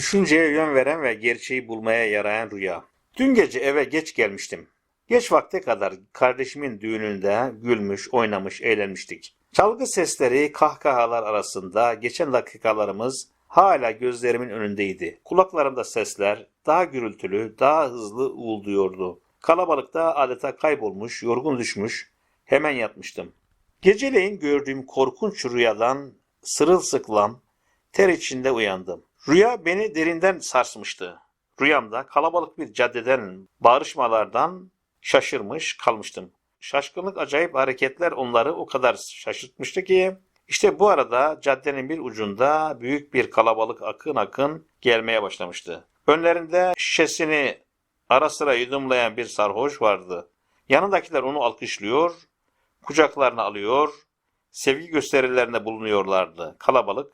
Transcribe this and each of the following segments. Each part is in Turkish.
Düşünceye yön veren ve gerçeği bulmaya yarayan rüya. Dün gece eve geç gelmiştim. Geç vakte kadar kardeşimin düğününde gülmüş, oynamış, eğlenmiştik. Çalgı sesleri, kahkahalar arasında geçen dakikalarımız hala gözlerimin önündeydi. Kulaklarımda sesler daha gürültülü, daha hızlı uğulduyordu. Kalabalıkta adeta kaybolmuş, yorgun düşmüş, hemen yatmıştım. Geceleyin gördüğüm korkunç rüyadan sırılsıklam, ter içinde uyandım. Rüya beni derinden sarsmıştı. Rüyamda kalabalık bir caddeden, bağırışmalardan şaşırmış kalmıştım. Şaşkınlık acayip hareketler onları o kadar şaşırtmıştı ki işte bu arada caddenin bir ucunda büyük bir kalabalık akın akın gelmeye başlamıştı. Önlerinde şişesini ara sıra yudumlayan bir sarhoş vardı. Yanındakiler onu alkışlıyor, kucaklarına alıyor, sevgi gösterilerinde bulunuyorlardı. Kalabalık,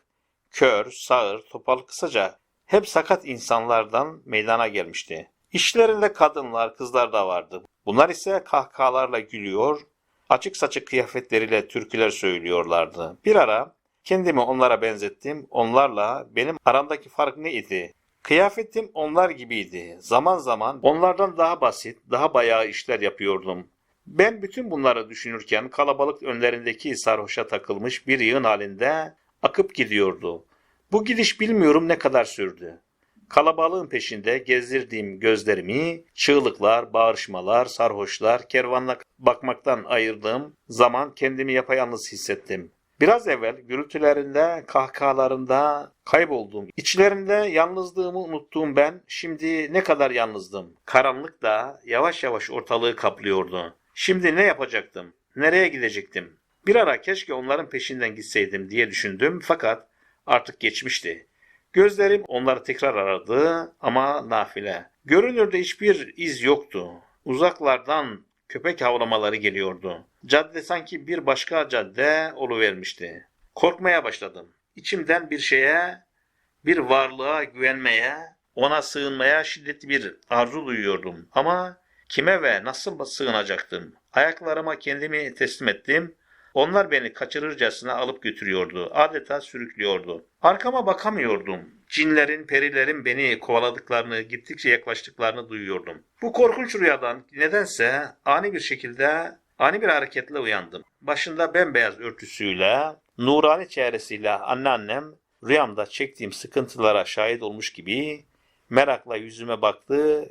kör, sağır, topal kısaca hep sakat insanlardan meydana gelmişti. İşlerinde kadınlar, kızlar da vardı. Bunlar ise kahkahalarla gülüyor, açık saçık kıyafetleriyle türküler söylüyorlardı. Bir ara kendimi onlara benzettim. Onlarla benim aramdaki fark ne idi? Kıyafetim onlar gibiydi. Zaman zaman onlardan daha basit, daha bayağı işler yapıyordum. Ben bütün bunları düşünürken kalabalık önlerindeki sarhoşa takılmış bir yığın halinde akıp gidiyordu. Bu gidiş bilmiyorum ne kadar sürdü. Kalabalığın peşinde gezdirdiğim gözlerimi çığlıklar, bağırışmalar, sarhoşlar, kervanla bakmaktan ayırdığım zaman kendimi yapayalnız hissettim. Biraz evvel gürültülerinde, kahkahalarında kayboldum. İçlerinde yalnızlığımı unuttuğum ben şimdi ne kadar yalnızdım. Karanlık da yavaş yavaş ortalığı kaplıyordu. Şimdi ne yapacaktım? Nereye gidecektim? Bir ara keşke onların peşinden gitseydim diye düşündüm fakat artık geçmişti. Gözlerim onları tekrar aradı ama nafile. Görünürde hiçbir iz yoktu. Uzaklardan köpek havlamaları geliyordu. Cadde sanki bir başka cadde oluvermişti. Korkmaya başladım. İçimden bir şeye, bir varlığa güvenmeye, ona sığınmaya şiddetli bir arzu duyuyordum. Ama kime ve nasıl sığınacaktım? Ayaklarıma kendimi teslim ettim. Onlar beni kaçırırcasına alıp götürüyordu. Adeta sürüklüyordu. Arkama bakamıyordum. Cinlerin, perilerin beni kovaladıklarını, gittikçe yaklaştıklarını duyuyordum. Bu korkunç rüyadan nedense ani bir şekilde, ani bir hareketle uyandım. Başında bembeyaz örtüsüyle, nurani çehresiyle anneannem rüyamda çektiğim sıkıntılara şahit olmuş gibi merakla yüzüme baktı,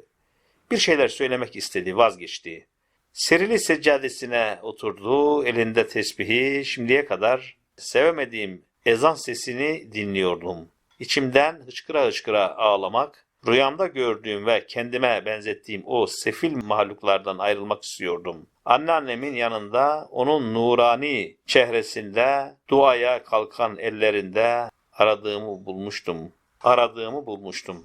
bir şeyler söylemek istedi, vazgeçti. Serili seccadesine oturdu, elinde tesbihi, şimdiye kadar sevemediğim ezan sesini dinliyordum. İçimden hıçkıra hıçkıra ağlamak, rüyamda gördüğüm ve kendime benzettiğim o sefil mahluklardan ayrılmak istiyordum. Anneannemin yanında, onun nurani çehresinde, duaya kalkan ellerinde aradığımı bulmuştum. Aradığımı bulmuştum.